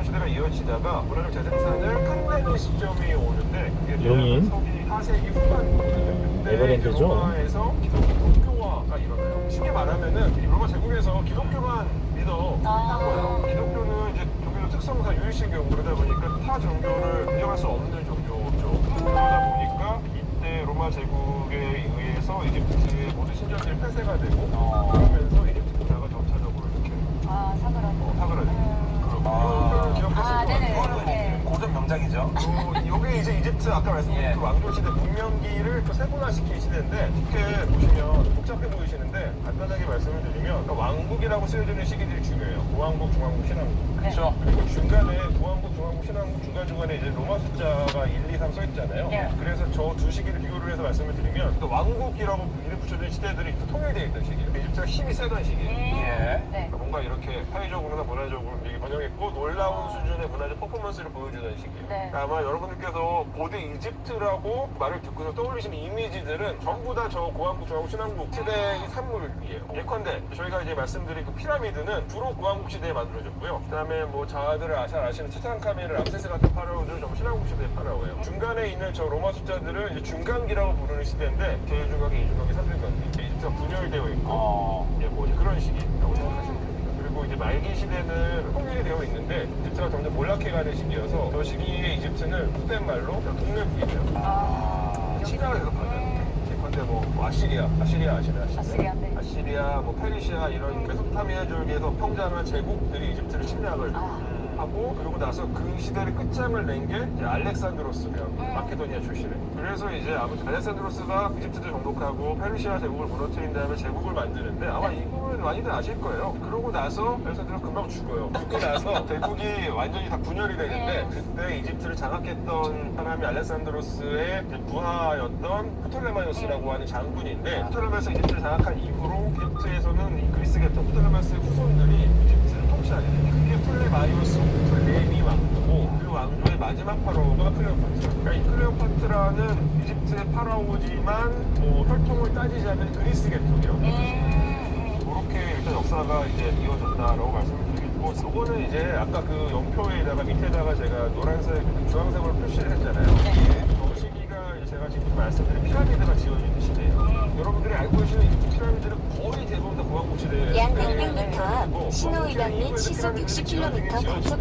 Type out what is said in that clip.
전원 시대가 이어지다가 문화적 재생산을 끝내는 시점이 오는데 그게 용인. 서기 4세기 후반이거든요. 그때 에버랜드죠? 로마에서 기독교화가 일어나요. 쉽게 말하면은 이 로마 제국에서 기독교만 믿어 아. 한 거예요. 기독교는 이제 종교적 특성상 유일신 경우 그러다 보니까 타 종교를 인정할 수 없는 종교죠. 그러다 보니까 이때 로마 제국에 의해서 이집트의 모든 신전들이 폐쇄가 되고 그러면서 이집트 문화가 점차적으로 이렇게 아, 사그라고. 어, 사그라들고 그러고 아. 이런 기억하실 아, 것 네네. 같아요. 네. 명작이죠. 어, 이게 이제 이집트 아까 말씀드린 예. 그 왕조 시대 문명기를 또 세분화시킨 시대인데 이렇게 보시면 복잡해 보이시는데 간단하게 말씀을 드리면 그러니까 왕국이라고 쓰여지는 시기들이 중요해요. 고왕국, 중왕국, 신왕국. 그렇죠. 그리고 중간에 고왕국, 중왕국, 신왕국 중간중간에 이제 로마 숫자가 1, 2, 3 써있잖아요. 네. 그래서 저 두 시기를 비교를 해서 말씀을 드리면 또 왕국이라고 이름 붙여진 시대들이 또 통일되어 있던 시기예요. 이집트가 힘이 세던 시기예요. 예. 네. 그러니까 뭔가 이렇게 사회적으로나 문화적으로 되게 번영했고 놀라운 수준의 문화적 퍼포먼스를 보여주던 시기예요. 네. 그러니까 아마 여러분들께서 고대 이집트라고 말을 듣고서 떠올리시는 이미지들은 전부 다 저 고왕국, 중왕국, 신왕국 시대의 산물이에요. 예컨대 저희가 이제 말씀드린 그 피라미드는 주로 고왕국 시대에 만들어졌고요. 그다음에 뭐 자들 아- 잘 아시는 투탕카멘을 람세스 같은 파라오들은 전부 신왕국 시대의 파라오예요. 중간에 있는 저 로마 숫자들은 이제 중간기라고 부르는 시대인데 제일중간기, 이중간기, 삼중간기 이집트가 분열되어 있고 어. 예, 뭐 그런 시기라고 생각하시면 됩니다. 말기 시대는 통일이 되어 있는데 이집트가 점점 몰락해가는 시기여서 저 시기에 이집트는 속된 말로 동네국이에요. 아, 시장을 대접하는. 예컨대 뭐, 뭐 아시리아, 아시리아 아시나요? 아시리아, 네. 아시리아, 뭐 페르시아 이런 메소포타미아 지역에서 평장한 제국들이 이집트를 침략을 아. 하고 그러고 나서 그 시대를 끝장을 낸게 이제 알렉산드로스면 음. 마케도니아 출신의. 그래서 이제 아무튼 알렉산드로스가 이집트를 정복하고 페르시아 제국을 무너뜨린 다음에 제국을 만드는데 아마 이 부분은 많이들 아실 거예요. 그러고 나서 알렉산드로가 금방 죽어요. 죽고 나서 제국이 완전히 다 분열이 되는데 그때 이집트를 장악했던 사람이 알렉산드로스의 부하였던 프톨레마이오스라고 하는 장군인데 프톨레마이오스 이집트를 장악한 이후로 이집트에서는 이 그리스 계통 프톨레마이오스의 후손들이 이집트를 통치하게 돼요. 그게 플레마이오스 플레미 왕조고 그 왕조의 마지막 파라오가 클레오파트라 그러니까 이 클레오파트라는 이집트의 파라오지만 뭐 혈통을 따지자면 그리스 계통이라고 음, 그렇게 일단 역사가 이제 이어졌다라고 말씀을 드리겠고 요거는 이제 아까 그 연표에다가 밑에다가 제가 노란색 그 주황색으로 표시를 했잖아요. 네. 지금 말씀드린 피라미드가 지어진 시대예요. 여러분들이 알고 계시는 피라미드는 거의 대부분 다 고왕국 시대에 약 600m 앞 신호 위반 및 시속 60km 단속